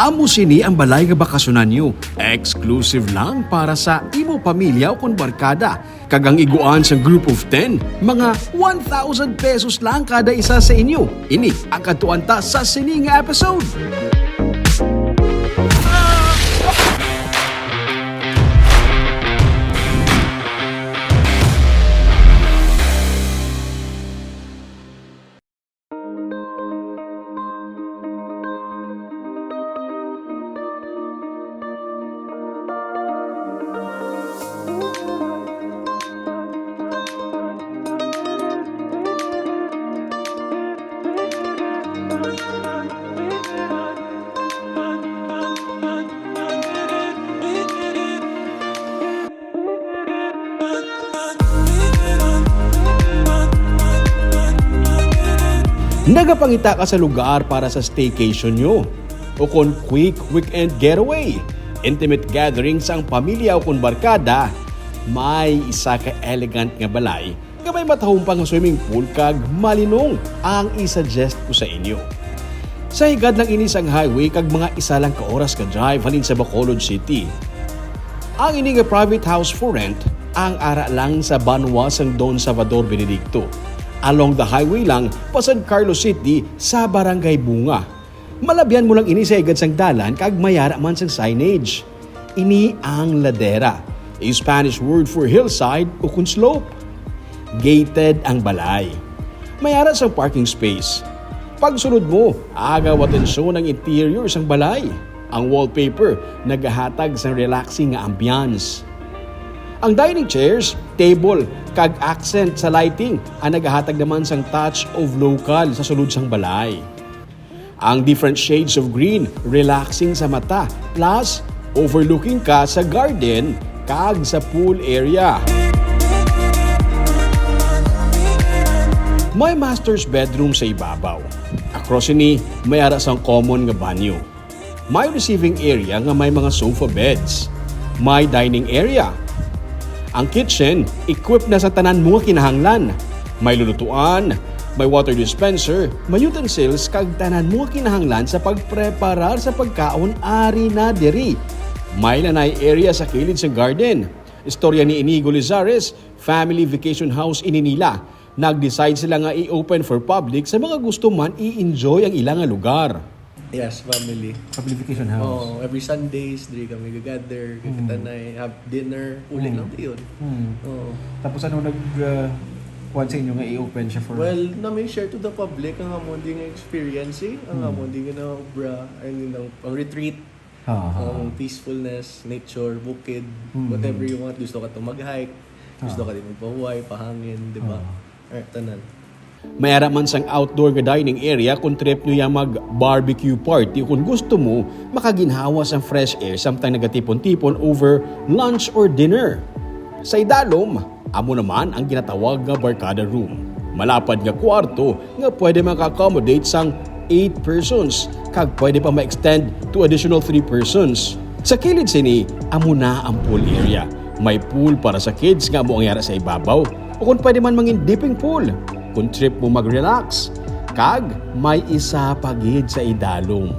Amo sini ang balay nga bakasyonan nyo. Exclusive lang para sa imo pamilya o kung barkada. Kagang iguan sa group of 10, mga 1,000 pesos lang kada isa sa inyo. Ini ang katuanta sa sining nga episode. Nagapangita ka sa lugar para sa staycation nyo o kung quick weekend getaway. Intimate gatherings ang pamilya o kung barkada, may isa ka elegant nga balay nga may matahong pang swimming pool kag malinong ang i-suggest ko sa inyo. Sa higad ng inis ang highway kag mga isa lang ka oras ka drive halin sa Bacolod City. Ang ini nga private house for rent ang ara lang sa Banwa sang Don Salvador Benedicto. Along the highway lang pa San Carlos City sa Barangay Bunga. Malabyan mo lang ini sa higad sang dalan kag mayara man sang signage. Ini ang ladera, a Spanish word for hillside o kung slope. Gated ang balay. Mayara sang parking space. Pagsunod mo, agaw atensyon ang interior sang balay. Ang wallpaper nagahatag sa relaxing nga ambiance. Ang dining chairs, table, kag accent sa lighting ang nagahatag naman sang touch of local sa sulod sang balay. Ang different shades of green, relaxing sa mata, plus overlooking ka sa garden kag sa pool area. May master's bedroom sa ibabaw. Across ini, may ara sang common nga banyo. May receiving area nga may mga sofa beds. May dining area. Ang kitchen, equipped na sa tanan mga kinahanglan. May lulutuan, may water dispenser, may utensils kag tanan mga kinahanglan sa pagpreparar sa pagkaon ari na diri. May lanay area sa kilid sa garden. Istorya ni Inigo Lizares, family vacation house ini nila. Nag-decide sila nga i-open for public sa mga gusto man i-enjoy ang ilang nga lugar. Yes, family. Family vacation house. Oh, every Sundays, diri kami gagather, kakitanay, have dinner, uli lang yun. Hmm. Oh. Tapos ano nag uh, kuwan sa inyo nga i-open siya for Well, na may share to the public ang amon din nga experience eh. Ang amon din nga na bra, I mean, ang, ang retreat, ha, ha. ang peacefulness, nature, bukid, Mm. whatever you want. Gusto ka to mag-hike, gusto ka din magpahuway, pahangin, di ba? Ah. Or, tanan. Mayara man sang outdoor nga dining area kung trip nyo mag-barbecue party kung gusto mo makaginhawa sa fresh air samtang nagatipon-tipon over lunch or dinner. Sa idalom, amo naman ang ginatawag nga barkada room. Malapad nga kwarto nga pwede maka-accommodate sang 8 persons kag pwede pa ma-extend to additional 3 persons. Sa kilid sini, amo na ang pool area. May pool para sa kids nga mo ang yara sa ibabaw o kung pwede man mangin dipping pool kung trip mo mag-relax. Kag, may isa pagid sa idalom.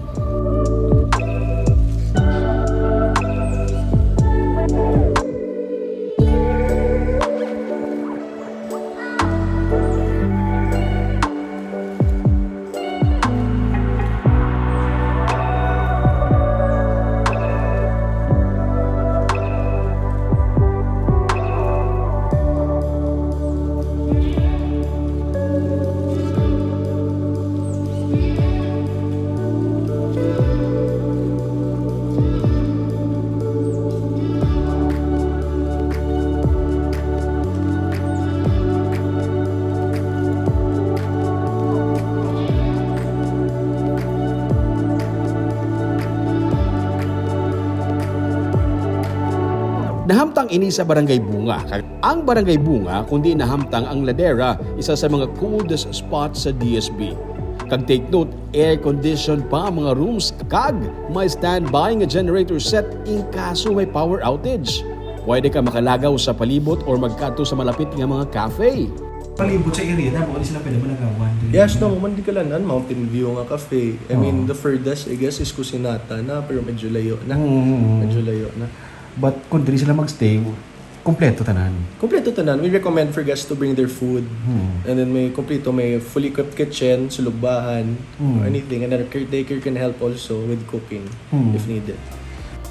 Nahamtang ini sa Barangay Bunga. Ang Barangay Bunga, kundi nahamtang ang Ladera, isa sa mga coolest spots sa DSB. Kag take note, air-conditioned pa ang mga rooms kag may standby nga generator set in kaso may power outage. pwede ka makalagaw sa palibot or magkadto sa malapit nga mga cafe. Palibot sa area na, baka di sila pwede malagawan. Yes, no, man di ka lang Mountain View nga cafe. I mean, the furthest, I guess, is Kusinata na, pero medyo layo na. Mm. Medyo layo na. But kung dili sila magstay, kompleto tanan. Kompleto tanan. We recommend for guests to bring their food. Hmm. And then may kompleto, may fully equipped kitchen, sulugbahan, Hmm. or anything. And a caretaker can help also with cooking Hmm. if needed.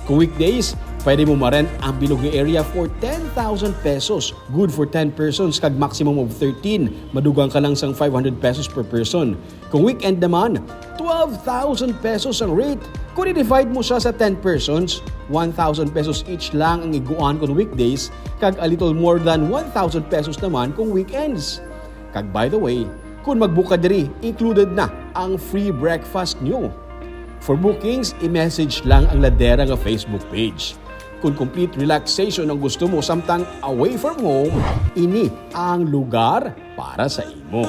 Kung weekdays, pwede mo ma-rent ang bilog nga area for 10,000 pesos. Good for 10 persons kag maximum of 13. Madugang ka lang sang 500 pesos per person. Kung weekend naman, 12,000 pesos ang rate. Kung i-divide mo siya sa 10 persons, 1,000 pesos each lang ang iguan kung weekdays, kag a little more than 1,000 pesos naman kung weekends. Kag by the way, kung magbuka diri, included na ang free breakfast nyo. For bookings, i-message lang ang Ladera nga Facebook page. Kung complete relaxation ang gusto mo samtang away from home, ini ang lugar para sa imo.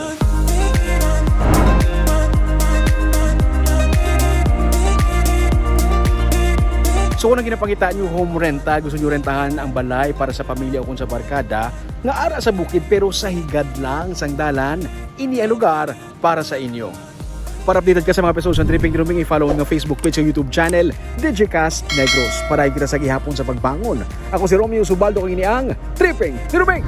So kung ang ginapangita nyo home renta, gusto nyo rentahan ang balay para sa pamilya o kung sa barkada, nga ara sa bukid pero sa higad lang sang dalan, ini ang lugar para sa inyo. Para updated ka sa mga episodes ng Tripping Grooming, i-follow ang Facebook page sa YouTube channel, Digicast Negros, para kita sa gihapon sa pagbangon. Ako si Romeo Subaldo, kang ini ang Tripping Grooming!